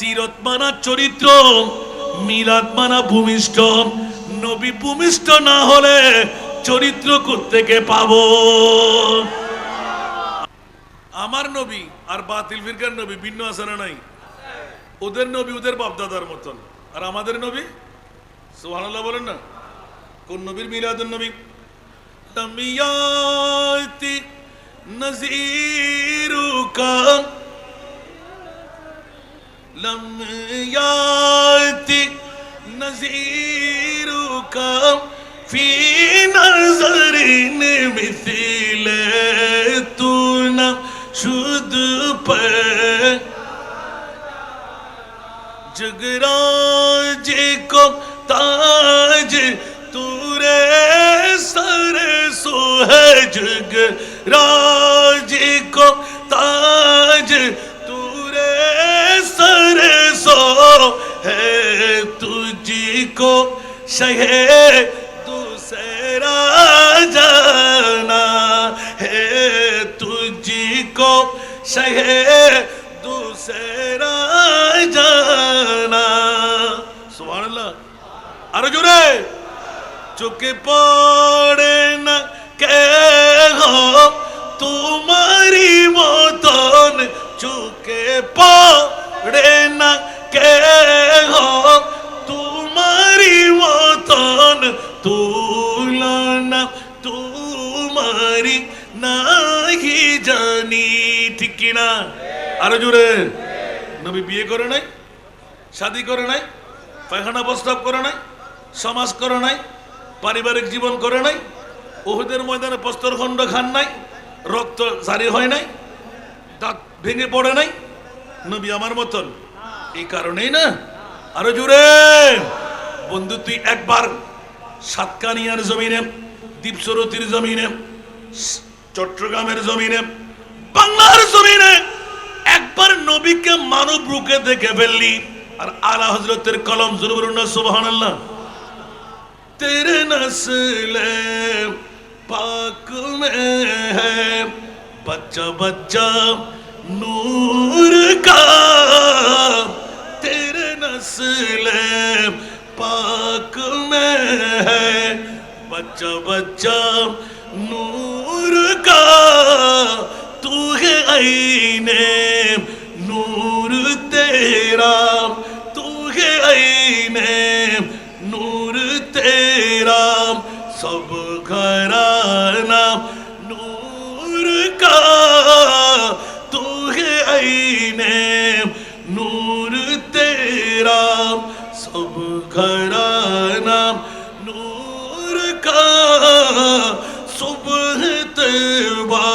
সিরত মানা চরিত্র মিলাদ মানা ভূমিষ্ঠ। নবী ভূমিষ্ঠ না হলে চরিত্র থেকে পাবো? আমার নবী আর বাতিল ফিরকার নবী ভিন্ন আছে না নাই? ওদের নবী ওদের বাপদাদার মতন। আর আমাদের নবী? সুবহানাল্লাহ বলেন না। কোন নবীর মিলাদুন নবী? নজিরুকা لم يأتي نذيرك في نظر مثل تنا شد پر جگراج کو تاج تورے سر سو ہے جگ راج کو تاج है तुझको सहे दूसरा जाना है तुझको सहे दूसरा जाना सुबह अरे जुरे चुके पड़े न कहो तुम्हारी मोतन चुके पड़े न কে গো তোমারি মতন তুলনা তোমারি নাহি জানি, ঠিক কিনা আরও জোরে। নবী বিয়ে করে নাই, শাদি করে নাই, পায়খানা প্রস্তাব করে নাই, সমাজ করে নাই, পারিবারিক জীবন করে নাই ওহুদের ময়দানে প্রস্তরখণ্ড খান নাই, রক্ত জারি হয় নাই, দাঁত ভেঙে পড়ে নাই। নবী আমার মতন এই কারণেই না, আরও জুড়ে বন্ধু, তুই একবার সাতকানিয়ার জমিনে দীপসরতির জমিনে, চট্টগ্রামের জমিনে, বাংলার জমিনে একবার নবীকে মানব রূপে দেখে ফেললি, আর আলা হজরতের কলম জরুরুল্লাহ বাচ্চা আল্লাহ নূর কা नस्ल पाक में है बच्चा बच्चा नूर का तू है आईने नूर तेरा तू है आईने नूर तेरा सब घराना नूर का सब घराना नूर का सुबह तैबा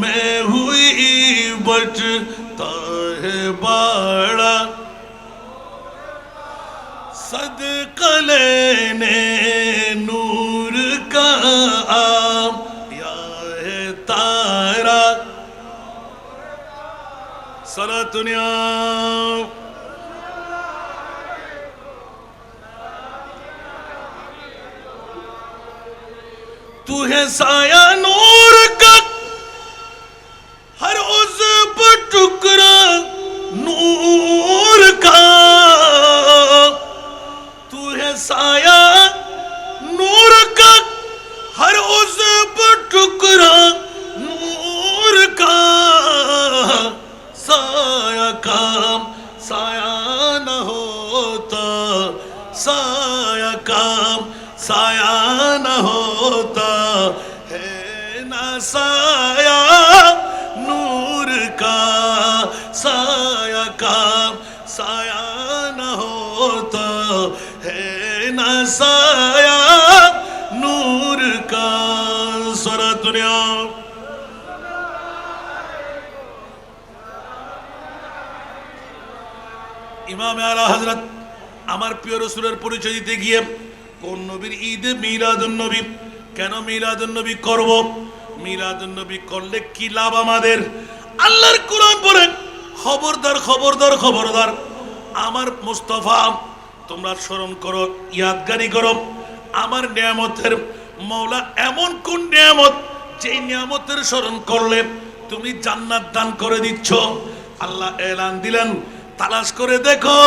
मैं हुई बचता है बाड़ा सदका लेने नूर का आम या है तारा सरा दुनिया तू है साया नूर का हर उस टुकड़ा नूर का तू है साया नूर का हर उस टुकड़ा न होता है ना साया नूर का साया काम साया न होता है ना साया नूर का सरा दुनिया ইমাম আলা হজরত আমার প্রিয় রসুলের পরিচয় দিতে গিয়ে কোন নবীর ঈদে মিলাদুন নবী? কেন মিলাদুন নবী করব? মিলাদুন নবী করলে কি লাভ আমাদের? আল্লাহর কোরআন পড়ে খবরদার খবরদার খবরদার। আমার মুস্তফা, তোমরা স্মরণ করো, ইয়াদগারি করো। আমার নিয়ামতের মৌলা এমন কোন নিয়ামত যেই নিয়ামতের স্মরণ করলে তুমি জান্নাত দান করে দিচ্ছ? আল্লাহ এলান দিলেন, তালাশ করে দেখো।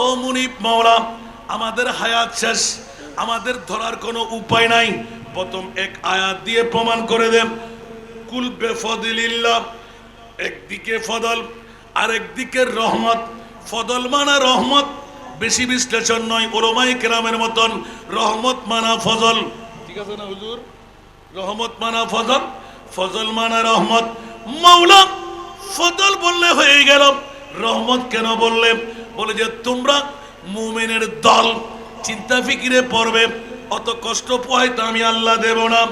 ও মুনিব মৌলা আমাদের হায়াত শেষ। আমাদের ধরার কোনো উপায় নাই। প্রথম এক আয়াত দিয়ে প্রমাণ করে দেন। কুল বেফদিল্লাহ একদিকে ফদল আরেকদিকে রহমত। ফদল মানা রহমত, বেশি বিশ্লেষণ নয় ওরমাই কেরামের মতন। রহমত মানা ফজল। ঠিক আছে না হুজুর? রহমত মানা ফজল ফজল মানা রহমত। মাওলা, ফজল বললে হয়ে গেল। রহমত কেন বললে? বলে যে তোমরা মুমিনের দল চিন্তা ফিকিরে পড়বে, অত কষ্ট পোহাইতে আমি আল্লাহ দেব না।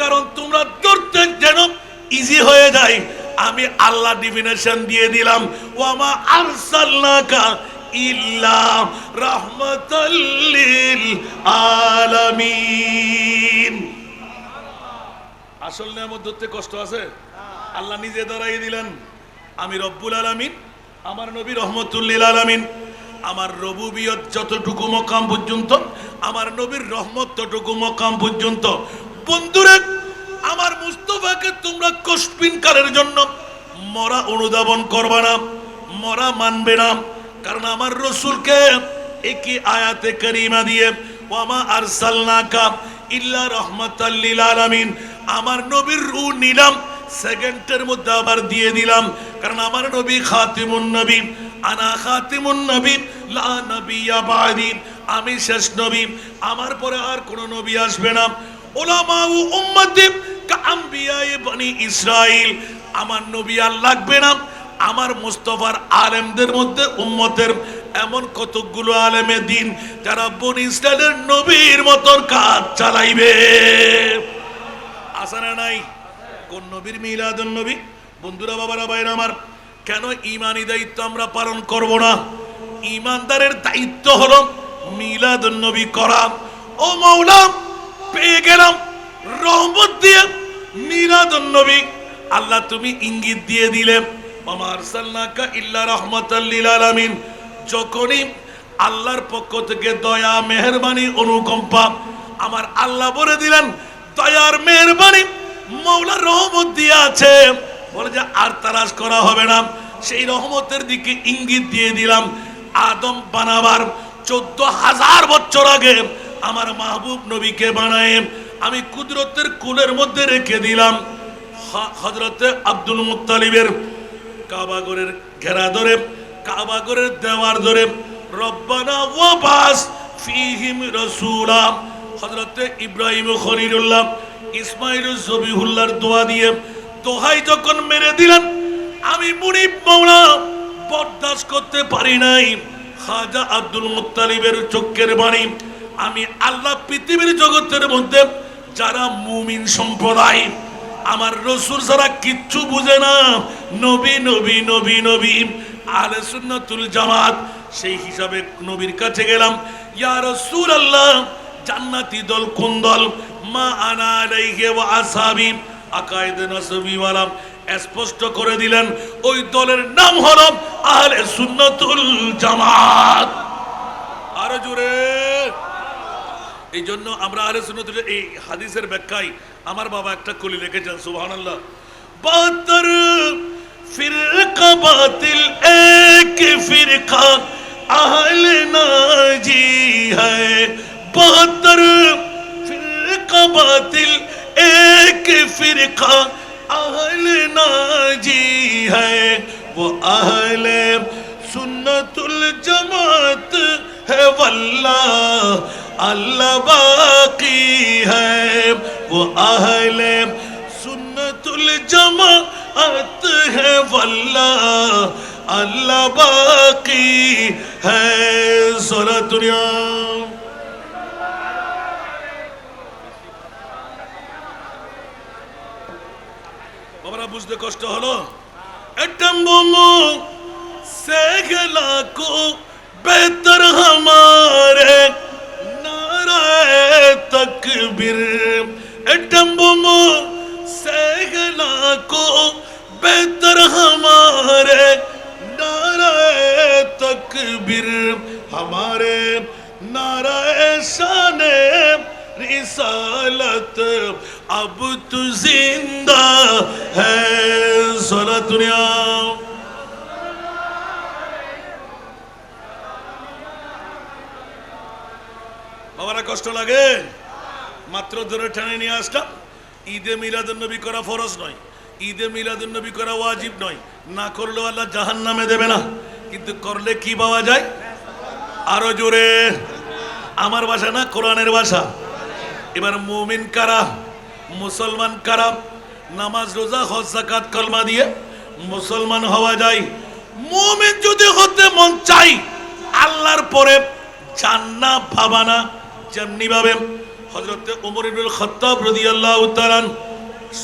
কারণ তোমরা ধরতে যেন ইজি হয়ে যায়। আমি আল্লাহ ডিফিনেশন দিয়ে দিলাম ও আমা আরসালনাকা ইল্লা আলামিন। আসল ধরতে কষ্ট আছে? আল্লাহ নিজে দাঁড়াই দিলেন। আমি রব্বুল আলামিন, আমার নবী রহমতুল্লিল আলামিন আমার রবুবিয়ত যতটুকু মকাম পর্যন্ত, আমার নবীর রহমত ততটুকু মকাম পর্যন্ত। বন্ধুরে, আমার মুস্তফাকে তোমরা কষ্পিন কালের জন্য মরা অনুধাবন করবা না, মরা মানবে না, কারণ আমার রসুলকে একই আয়াতে করিমা দিয়ে, ওয়ামা আরসালনাকা ইল্লা রহমাতাল্লিল আলামিন, আমার নবীর রু নিলাম, সেকেন্ডের মধ্যে আবার দিয়ে দিলাম, কারণ আমার নবী খাতিমুন নবী আনা খাতিমুন নবী, লা নবিয়া বাদি আমি শেষ নবী, আমার পরে আর কোনো নবী আসবে না। ওলামা ও উম্মতি কাম্বিয়ায়ে বনি ইসরাইল। আমার নবী আর লাগবে না। আমার মুস্তফার আলেমদের মধ্যে উম্মতের এমন কতকগুলো আলেমে দিন, যারা বনি ইসরায়েলের নবীর মতন কাজ চালাইবে। আসানা নাই? কোন নবীর মিলাদুন নবী? বন্ধুরা, বাবারা বাইরে আমার কেন ইমানি দায়িত্ব আমরা পালন করব না? ইমানদারের দায়িত্ব হলো মিলাদুন নবী করা। ও মৌলা পেয়ে গেলাম। রহমত দিয়ে মিলাদুন নবী। আল্লাহ তুমি ইঙ্গিত দিয়ে দিলে মামা আরসালনাকা ইল্লা রাহমাতাল লিল আলামিন। যখনই আল্লাহর পক্ষ থেকে দয়া, মেহেরবানি, অনুকম্পা আমার আল্লাহ বলে দিলেন, দয়ার মেহেরবানি মৌলার রহমত দিয়ে আছে। বলে যে আর তালাশ করা হবে না। সেই রহমতের দিকে ইঙ্গিত দিয়ে দিলাম। আদম বানাবার চোদ্দ হাজার বছর আগে আমার মাহবুব নবীকে বানায় আমি কুদরতের কুলের মধ্যে রেখে দিলাম। হজরতে আব্দুল মুত্তালিবের কাবাগরের ঘেরা ধরে কাবাগরের দেওয়ার ধরে, রব্বানা ওয়াবাস ফিহিম রাসূলা। হযরতে ইব্রাহিম খলিলুল্লাহ, ইসমাইল জবিহুল্লাহর দোয়া দিয়ে দোহাই যখন মেরে দিলেন, আমি মুনিব মাওলা বরদাস্ত করতে পারি নাই। খাজা আব্দুল মুত্তালিবের চোখের বাণী, আমি আল্লাহ পৃথিবীর জগতের মধ্যে যারা মুমিন সম্প্রদায়, আমার রসুল ছাড়া কিচ্ছু বুঝে না, নবী নবী নবী নবী আলে সুন্নতুল জামাত, সেই হিসাবে নবীর কাছে গেলাম, ইয়া রসুল আল্লাহ জান্নাতি দল কোন দল? মা আনা আলাইহি ওয়া আসহাবি আকায়েদে স্পষ্ট করে দিলেন, ওই দলের নাম হলো আহলে সুন্নাতুল জামাত। আরও জোরে। এই জন্য আমরা আরে সুন্নতুল এই হাদিসের ব্যাখ্যায় আমার বাবা একটা কলি লিখেছেন, সুবহানাল্লাহ। বাহাত্তর ফিরকা বাতিল, এক ফিরকা আহল নাজি হ্যায়। বাহাত্তর ফিরকা বাতিল ایک فرقہ اہل ناجی ہے وہ اہل سنت الجماعت ہے واللہ اللہ باقی ہے وہ اہل سنت الجماعت ہے واللہ اللہ باقی ہے سورہ دنیا বাবারা বুঝতে কষ্ট হলো एटम्बो से गला को बेहतर हमारे नाराए तकबीर एटम्बो से गला को बेहतर हमारे नाराए तकबीर हमारे नाराए शाने رسالت اب تو زندہ ہے سونا বাবারা কষ্ট লাগে মাত্র ধরে টেনে নিয়ে আসলাম ঈদে মিলাদুল নবী করা ফরজ নয় ঈদে মিলাদুল নবী করা ওয়াজিব নয় না করলে আল্লাহ জাহান নামে দেবে না কিন্তু করলে কি পাওয়া যায় আরও জোরে আমার ভাষা না কোরআনের ভাষা এবার মুমিন কারা? মুসলমান কারা? নামাজ, রোজা, হজ জাকাত কলমা দিয়ে মুসলমান হওয়া যায়। মুমিন যদি হতে মন চাই আল্লাহর পরে জান্না ভাবানা যেমনি ভাবে হজরত উমর ইবনুল খত্তাব রাদিয়াল্লাহু তাআলা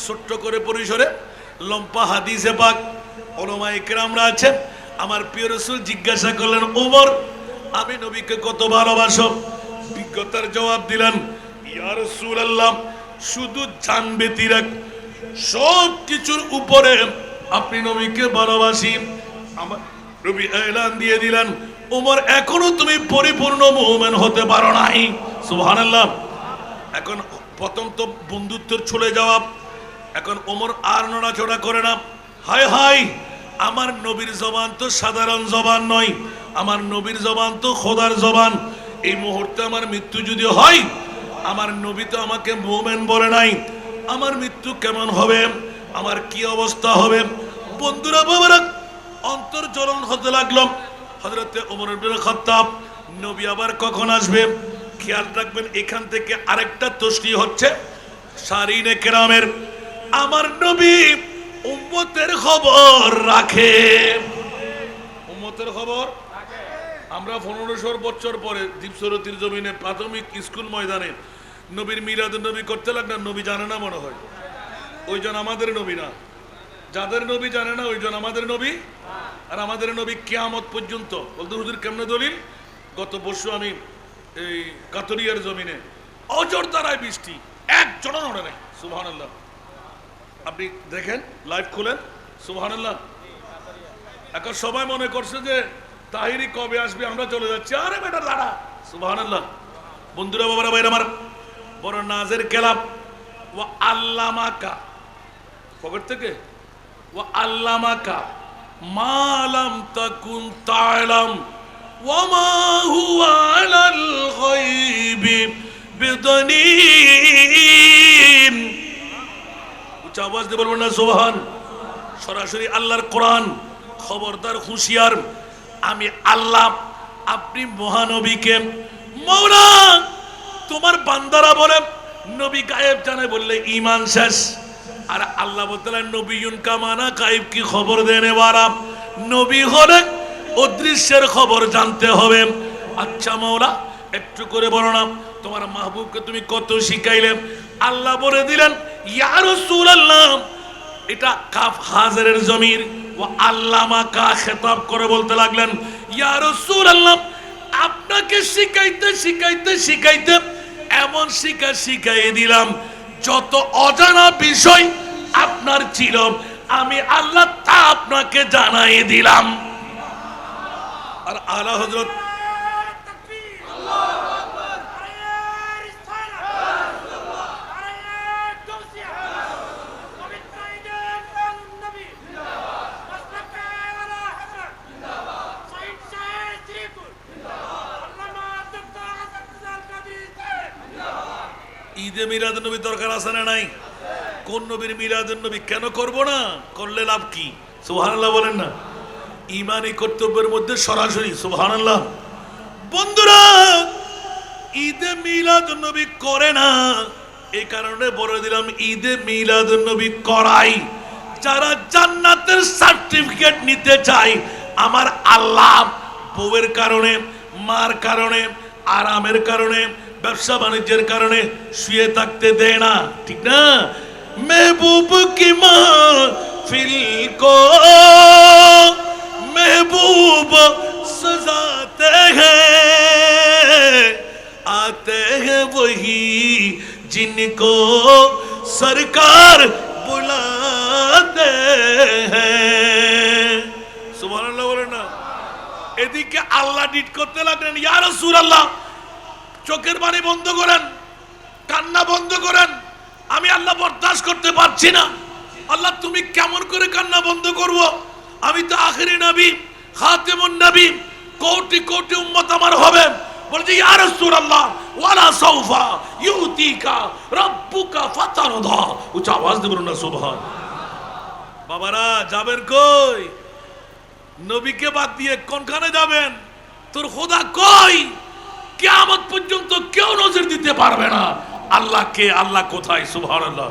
ছোট্ট করে পরিসরে লম্পা হাদিসে পাক ওলামা ইকরামরা আছেন আমার প্রিয় রসুল জিজ্ঞাসা করলেন, উমর, আমি নবীকে কত ভালোবাসো? বিজ্ঞতার জবাব দিলেন শুধু জানবে তিরাক, সব কিছুর উপরে আপনি নবীকে ভালোবাসি। আমার নবী এলান দিয়ে দিলেন, উমর, এখনও তুমি পরিপূর্ণ মুমিন হতে পারো নাই। সুবহানাল্লাহ। এখন প্রথম তো বন্ধুত্বের চলে যাওয়া, এখন ওমর আর নড়াচড়া করে না। হায় হায়, আমার নবীর জবান তো সাধারণ জবান নয়, আমার নবীর জবান তো খোদার জবান। এই মুহূর্তে আমার মৃত্যু যদি হয় আমার নবী তো আমাকে মোমেন বলে নাই। আমার মৃত্যু কেমন হবে? আমার কি অবস্থা হবে? বন্ধুরা বাবারা অন্তর হতে লাগল। হজরতে ওমর নবী আবার কখন আসবে? খেয়াল রাখবেন, এখান থেকে আরেকটা তসলি হচ্ছে সারিনে কেরামের। আমার নবী উম্মতের খবর রাখে। উম্মতের খবর? আমরা পনেরোশো বছর পরে দীপসরতির জমিনে প্রাথমিক স্কুল ময়দানে নবীর মিরাদ নবী করতে লাগলাম নবী জানে না মনে হয়। ওইজন আমাদের নবী না। যাদের নবী জানে না ওইজন আমাদের নবী। আর আমাদের নবী কেয়ামত পর্যন্ত। বলতে হুজুর কেমনে দলিল? গত পরশু আমি এই কাতরিয়ার জমিনে অজর দ্বারায় বৃষ্টি একজনও নড়ে নাই। সুবহান আপনি দেখেন, লাইভ খুলেন। সুবহান এখন সবাই মনে করছে যে, তাহিরি কবে আসবে, আমরা চলে যাচ্ছি। আরে বেটা, দাঁড়া। সুবহান বন্ধুরা, বাবারা বাইরে আমার বড় নাজের কেলাম ও আল্লামাকা। পকেট থেকে? ও আল্লামাকা। মালাম তাকুন তালাম। ওমা হুয়া আলাল গায়বি বিদনীন। উচ্চ আওয়াজ দিয়ে বলবেন না, সুবহান। সরাসরি আল্লাহর কোরআন, খবরদার, হুঁশিয়ার। আমি আল্লাহ, আপনি মহানবীকে, মৌলা বান্দারা বলে, নবী গায়েব জানে বললে ইমান শেষ। আর আল্লাহ বলতে নবীন কামানা, গায়েব কি খবর দেনে বারা নবী হলে অদৃশ্যের খবর জানতে হবে। আচ্ছা মাওলা, একটু করে বলো না, তোমার মাহবুবকে তুমি কত শিখাইলে? আল্লাহ বলে দিলেন রাসূলুল্লাহ। এটা কাফ হাজারের জমির। ও আল্লামা কা খেতাব করে বলতে লাগলেন, ইয়া রাসূলুল্লাহ, আপনাকে শিখাইতে শিখাইতে শিখাইতে এমন শিক্ষা শিখাই দিলাম, যত অজানা বিষয় আপনার ছিল, আমি আল্লাহ তা আপনাকে জানাই দিলাম। আর আলা হজরত ঈদে মিলাদ নবী দরকার আছে না নাই? কোন নবীর মিলাদ নবী কেন করব না? করলে লাভ কি? সুবহানাল্লাহ বলেন না। ইমানি কর্তব্যের মধ্যে সরাসরি, সুবহানাল্লাহ। বন্ধুরা, ঈদে মিলাদ নবী করে না। এই কারণে বলে দিলাম, ঈদে মিলাদ নবী করাই। যারা জান্নাতের সার্টিফিকেট নিতে চায়, আমার আল্লাহ বউয়ের কারণে, মার কারণে, আরামের কারণে ব্যবসা বাণিজ্যের কারণে শুয়ে থাকতে দেয় না ঠিক না মেহবুব কি মা ফিল কো महबूब सजाते हैं आते हैं वही जिनको सरकार बुलाते हैं সুবহানাল্লাহ বলেন না এদিকে আল্লাহ ডিট করতে লাগলেন ইয়া রাসূলুল্লাহ চোখের পানি বন্ধ করেন, কান্না বন্ধ করেন, আমি আল্লাহ বরদাস্ত করতে পারছি না। আল্লাহ, তুমি কেমন করে কান্না বন্ধ করব? আমি তো আখেরি নবী, খাতেমুন নবী, কোটি কোটি উম্মত আমার হবে। বলে বলছে, ইয়া রাসূলুল্লাহ, ওয়ালা সাউফা ইউতিকা রাব্বুকা ফাতারদা উচ্চ আওয়াজ দিয়ে না, সুবহান। বাবারা যাবেন কই? নবীকে বাদ দিয়ে কোনখানে যাবেন? তোর খোদা কই? কিয়ামত পর্যন্ত কেউ নজর দিতে পারবে না। আল্লাহ কে, আল্লাহ কোথায়? সুবহানাল্লাহ।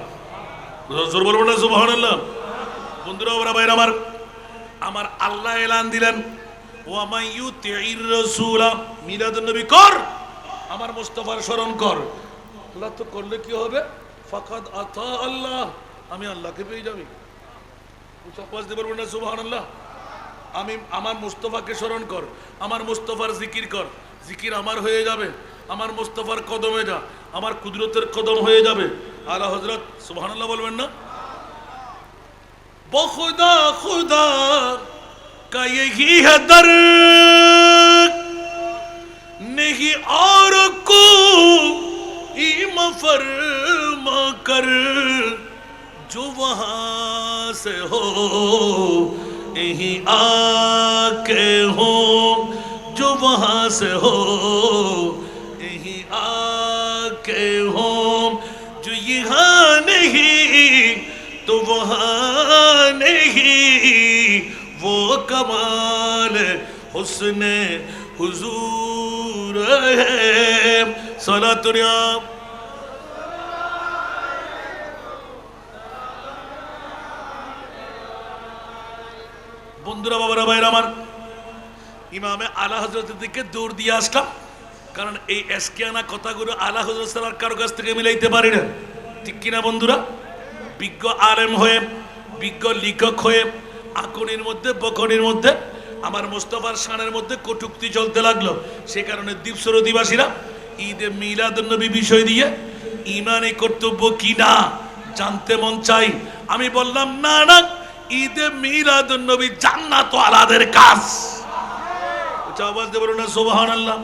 জোর বলব না সুবহানাল্লাহ? বন্ধুরা ওরা ভাইরা আমার আমার আল্লাহ এলান দিলেন ও আমায় ইউতির রাসূলা, মিলাদুন নবী কর। আমার মুস্তাফার স্মরণ কর। আল্লাহ তো করলে কি হবে? ফাকাদ আতা আল্লাহ। আমি আল্লাহকে পেয়ে যাবি। উচ্চাপাস দিতে পারব না সুবহানাল্লাহ? আমি আমার মুস্তফাকে স্মরণ কর। আমার মুস্তফার জিকির কর। জিকির আমার হয়ে যাবে আমার মুস্তফার কদমে যা আমার কুদরতের কদম হয়ে যাবে আলা হজরত সুবহানাল্লাহ বলবেন না বখুদা খুদা का यही है दर नहीं और को फरमा कर जो वहां से हो यहीं आके हो وہاں سے ہو یہیں آ کے ہو جو یہاں نہیں، تو وہاں نہیں۔ وہ کمال حسن حضور ہے۔ سلا تریام বন্ধুরা বাবারা ভাইরা আমার ইমামে আলা হজরতের দিকে দৌড় দিয়ে আসলাম। কারণ এই এসকিয়ানা কথাগুলো আলা হজরত সালার কারও কাছ থেকে মিলাইতে পারি না। ঠিক কিনা বন্ধুরা? বিজ্ঞ আলেম হয়ে, বিজ্ঞ লিখক হয়ে, আকনির মধ্যে, বকনির মধ্যে, আমার মোস্তফার শানের মধ্যে কটুক্তি চলতে লাগল। সে কারণে দ্বীপসর অধিবাসীরা ঈদে মিলাদ নবী বিষয় দিয়ে ইমানে কর্তব্য কি না জানতে মন চাই। আমি বললাম, না না, ঈদে মিলাদ নবী জান্নাত আলাদের কাজ। چاواز دے برونا سبحان اللہ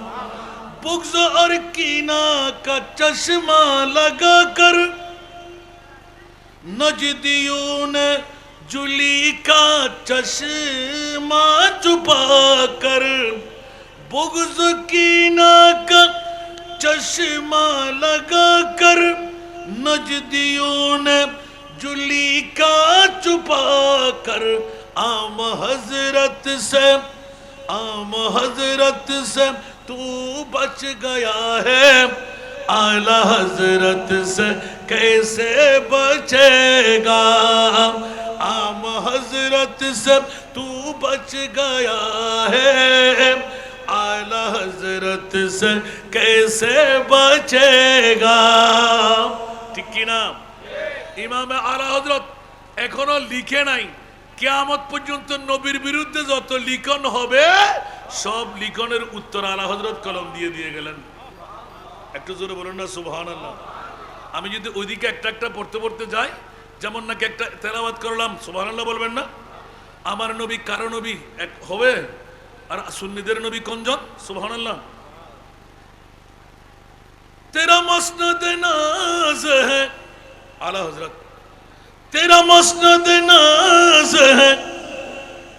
بغض اور کینہ کا چشمہ لگا کر نجدیوں نے جلی کا چشمہ چھپا کر بغض کینہ کا چشمہ لگا کر نجدیوں نے جلی کا چھپا کر عام حضرت سے आम हजरत से तू बच गया है आला हजरत से कैसे बचेगा आम हजरत से तू बच गया है आला हजरत से कैसे बचेगा ঠিক কি না ইমামে আলা হজরত এখনো লিখে নাই কেয়ামত পর্যন্ত নবীর বিরুদ্ধে যত লিখন হবে, সব লিখনের উত্তর আলা হজরত কলম দিয়ে দিয়ে গেলেন। একটু জোরে বলুন না সুবহান আল্লাহ আমি যদি ওইদিকে একটা একটা পড়তে পড়তে যাই, যেমন নাকি একটা তেলাবাদ করলাম সুবহান আল্লাহ বলবেন না? আমার নবী কারও নবী এক হবে? আর সুন্নিদের নবী কঞ্জন সুবহান আল্লাহ তেরা মসনদ আলা হজরত हजरत तेरा मसनद नाज है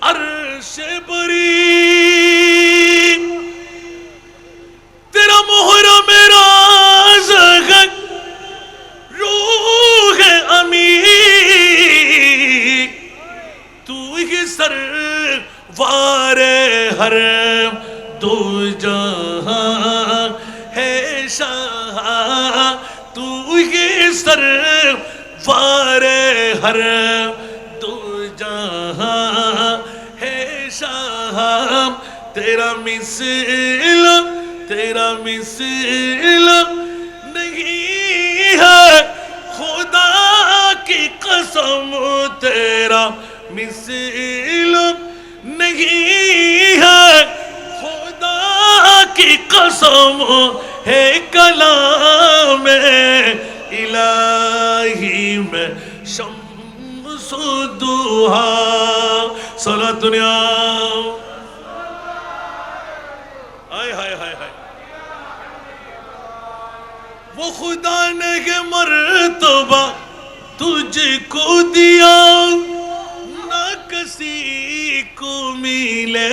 अर्श बरी तेरा मोहरा मेरा সাহার দু জাহা হে শাহ তেরা মিছিল তেরা মিছিল। دوہا سولا دنیا ہائے ہائے ہائے وہ خدا نے کہ مرتبہ تجھ کو دیا، نہ کسی کو ملے،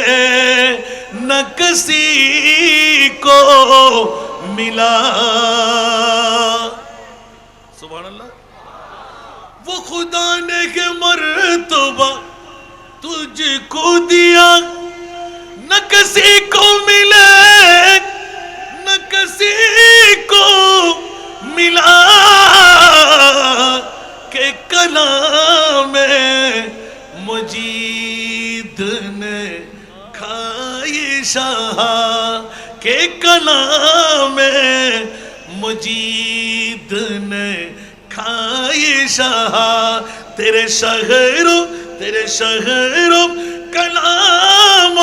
نہ کسی کو ملا۔ سبحان اللہ۔ خدا نے کہ مرتبہ تجھ کو دیا، نہ کسی کو ملے، نہ کسی کو ملا کہ کلام مجید نے کھائی شاہ، کہ کلام مجید نے ने खाई शाह तेरे शहरों तेरे शहरों कलाम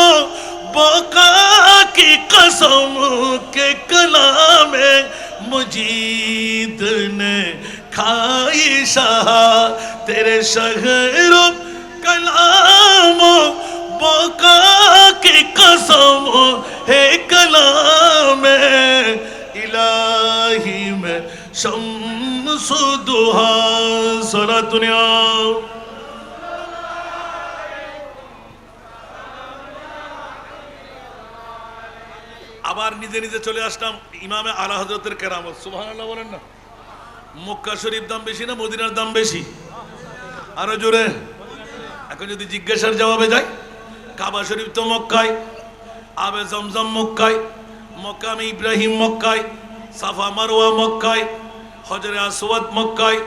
बका की कसम के कलाम मुजीद ने खाई शाह तेरे शहरों कलाम बका की कसम है कलाम इलाही में আবার নিজে নিজে চলে আসলাম ইমামে আলা হজরতের কেরামত। সুহান আল্লাহ বলেন না। মক্কা শরীফ দাম বেশি না মদিনার দাম বেশি? আরও জোরে। এখন যদি জিজ্ঞাসার জবাবে যাই, কাবা শরীফ তো মক্কায়, আবে জমজম মক্কায় মকামে ইব্রাহিম মক্কায়, সাফা মারোয়া মক্কায় হজরে আসওয়াদ মক্কায়,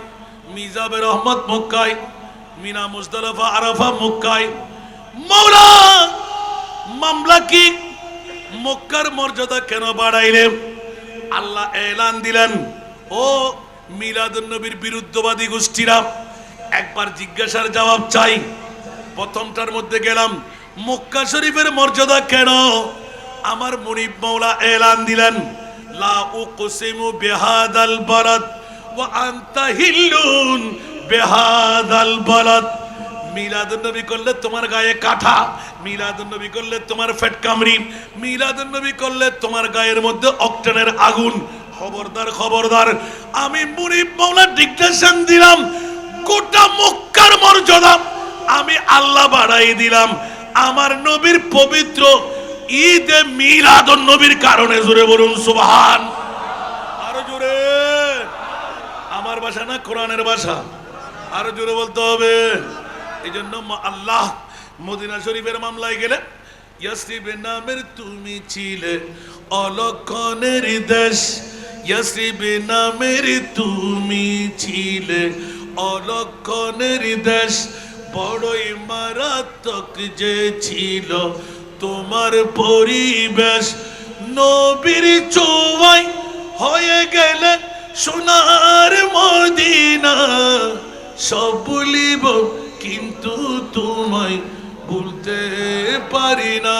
মিজাবে রহমত মক্কায়, মিনা মুজদালিফা আরাফা মক্কায়। মৌলা, মামলা কি? মক্কার মর্যাদা কেন বাড়াইলেন? আল্লাহ এলান দিলেন, ও মিলাদুন নবীর বিরুদ্ধবাদী গোষ্ঠীরা, একবার জিজ্ঞাসার জবাব চাই। প্রথমটার মধ্যে গেলাম, মক্কা শরীফের মর্যাদা কেন? আমার মনিব মৌলা এলান দিলেন লা উকসিমু বিহাদাল বারাদ ওয়া আনতা হিল্লুন বিহাদাল বারাদ। মিলাদুন নবী করলে তোমার গায়ে কাঠা, মিলাদুন নবী করলে তোমার ফেট কামড়ি, মিলাদুন নবী করলে তোমার গায়ের মধ্যে অক্টেনের আগুন। খবরদার খবরদার, আমি মুনিব মৌলা ডিকটেশন দিলাম, গোটা মক্কার মর্যাদা আমি আল্লাহ বাড়াই দিলাম। আমার নবীর পবিত্র ঈদে মিলাদুন নবীর কারণে, জোরে বলুন, সুবহান। আরও জোরে। আমার ভাষা না, কোরআনের ভাষা? আরও জোরে বলতে হবে। এই জন্য আল্লাহ মদিনা শরীফের মামলায় গেলে ইয়াসরিবে নামের তুমি ছিলে অলক্ষণের দেশ। ইয়াসরিবে নামের তুমি ছিলে অলক্ষণের দেশ। বড়ই মারাত্মক যে ছিল তোমার পরিবেশ নবীর চৌয়াই হয়ে গেলে সোনার মদিনা। সব বলিব কিন্তু তোমায় ভুলতে পারি না।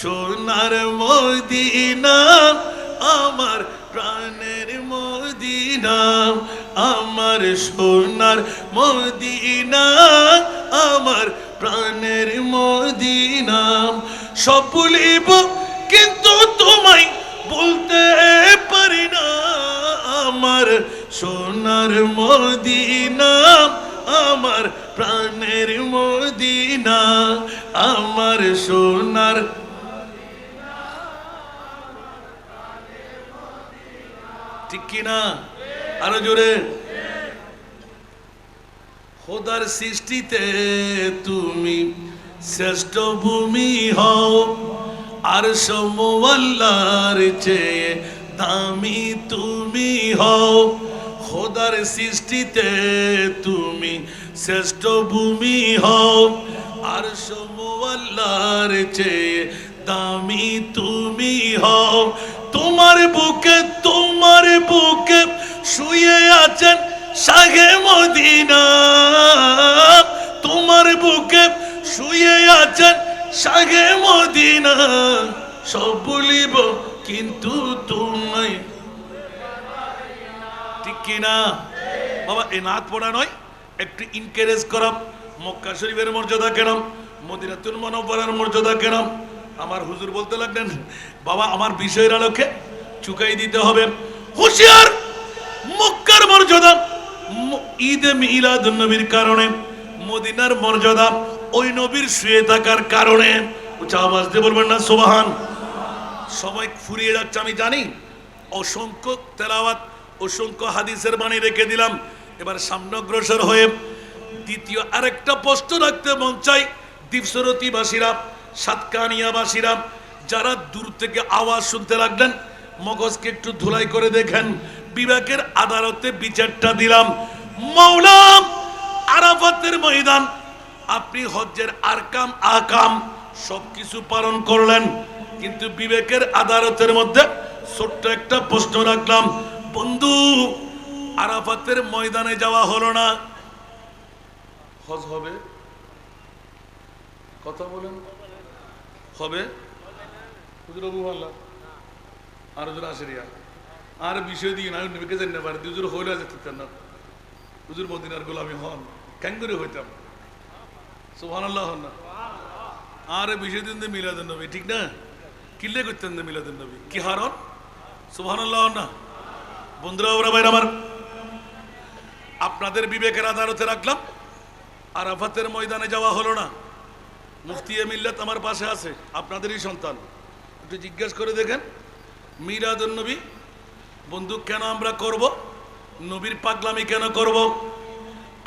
সোনার মদিনা, আমার প্রাণের মদিনা, আমার সোনার মদিনা, আমার প্রাণের মদিনা সব বলিব কিন্তু তোমায় বলতে পারি না। আমার সোনার মদিনা আমার প্রাণের মদিনা, আমার সোনার ঠিক কিনা? আরও জোরে। খোদার সৃষ্টিতে তুমি শ্রেষ্ঠ ভূমি হও, আর সমল্লার চেয়ে দামি তুমি হও। খোদার সৃষ্টিতে তুমি শ্রেষ্ঠ ভূমি হও, আর সমল্লার চেয়ে দামি তুমি হও। তোমার বুকে তোমার বুকে শুয়ে আছেন শাহে মদিনা, তোমার বুকে শুয়ে আছেন শাহে মদিনা। সব বলিব, কিন্তু তোমায় ঠিক কিনা বাবা, এ নাথ পড়া নয়, একটু ইনকারেজ করা মক্কা শরীফের মর্যাদা কেন মদিনাতুল মনোবরার মর্যাদা কেন আমার হুজুর বলতে লাগলেন, বাবা, আমার বিষয়ের আলোকে চুকাই দিতে হবে। হুঁশিয়ার! মক্কার মর্যাদা ঈদে মিলাদ নবীর কারণে, মদিনার মর্যাদা ওই নবীর শুয়ে থাকার কারণে। উচ্চ আওয়াজ দিয়ে বলবেন না, সোবাহান। সময় ফুরিয়ে যাচ্ছে, আমি জানি। অসংখ্য তেলাওয়াত, অসংখ্য হাদিসের বাণী রেখে দিলাম। এবার সামনে অগ্রসর হয়ে দ্বিতীয় আরেকটা প্রশ্ন রাখতে মন চাই। দ্বীপসরতিবাসীরা সাতকানিয়াবাসীরা, যারা দূর থেকে আওয়াজ শুনতে লাগলেন, মগজকে একটু ধুলাই করে দেখেন। বিবেকের আদালতে বিচারটা দিলাম। মৌলাম আরাফাতের ময়দান। আপনি হজ্জের আরকাম, আকাম সবকিছু পালন করলেন। কিন্তু বিবেকের আদালতের মধ্যে ছোট্ট একটা প্রশ্ন রাখলাম। বন্ধু, আরাফাতের ময়দানে যাওয়া হলো না। হজ হবে? কথা বলেন। হবে? হুজুর আবু আল্লাহ আর হুজুর আশরিয়া। আর বিষয় দিয়ে না নবীকে জানি না পারে হুজুর হইলে যেতে না হুজুর মদিনার গোলামি হন কেন করে হইতাম সুহান আল্লাহ হন না আর বিষয় দিন মিলাদুন নবী ঠিক না কিল্লে করতেন না মিলাদুন নবী কি হারন সুহান আল্লাহ হন না বন্ধুরা ওরা ভাই আমার আপনাদের বিবেকের আদালতে রাখলাম আরাফাতের ময়দানে যাওয়া হলো না মুফতি এ মিল্লাত আমার পাশে আছে আপনাদেরই সন্তান একটু জিজ্ঞেস করে দেখেন মিরাদুন নবী বন্ধু কেন আমরা করব? নবীর পাগলামি কেন করব?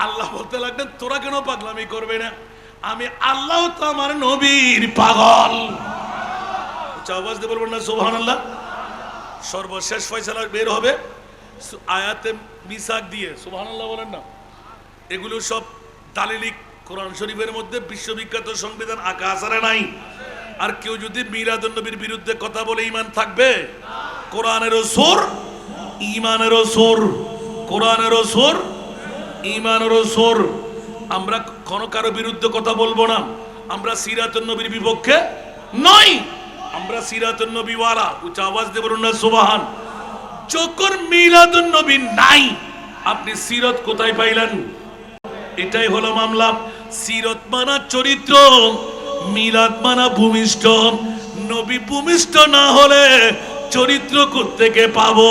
আল্লাহ বলতে লাগলেন, তোরা কেন পাগলামি করবে না? আমি আল্লাহ তো আমার নবীর পাগল। আওয়াজ দিয়ে বলবেন না সোহান আল্লাহ সর্বশেষ ফয়সালা বের হবে আয়াতে মিসাক দিয়ে। সোহান আল্লাহ বলেন না। এগুলো সব দালিলিক কোরআন শরীফের মধ্যে বিশ্ববিখ্যাত সংবিধান আঁকা আসারে নাই। আর কেউ যদি মিরাদুন নবীর বিরুদ্ধে কথা বলে ইমান থাকবে কোরআনেরও সোর ইমানেরও সোর কোরআনেরও সোর ইমানেরও সোর। আমরা কোনো কারও বিরুদ্ধে কথা বলব না। আমরা সিরাতুন নবীর বিপক্ষে নই। আমরা সিরাতুন নবী ওয়ালা উচ্চ আওয়াজ বলুন না, সুবাহান। যখন মিলাদুন নবী নাই, আপনি সিরত কোথায় পাইলেন? এটাই হলো মামলা। সিরত মানা চরিত্র, মিলাদ মানা ভূমিষ্ঠ। নবী ভূমিষ্ঠ না হলে চরিত্র করতে পাবো।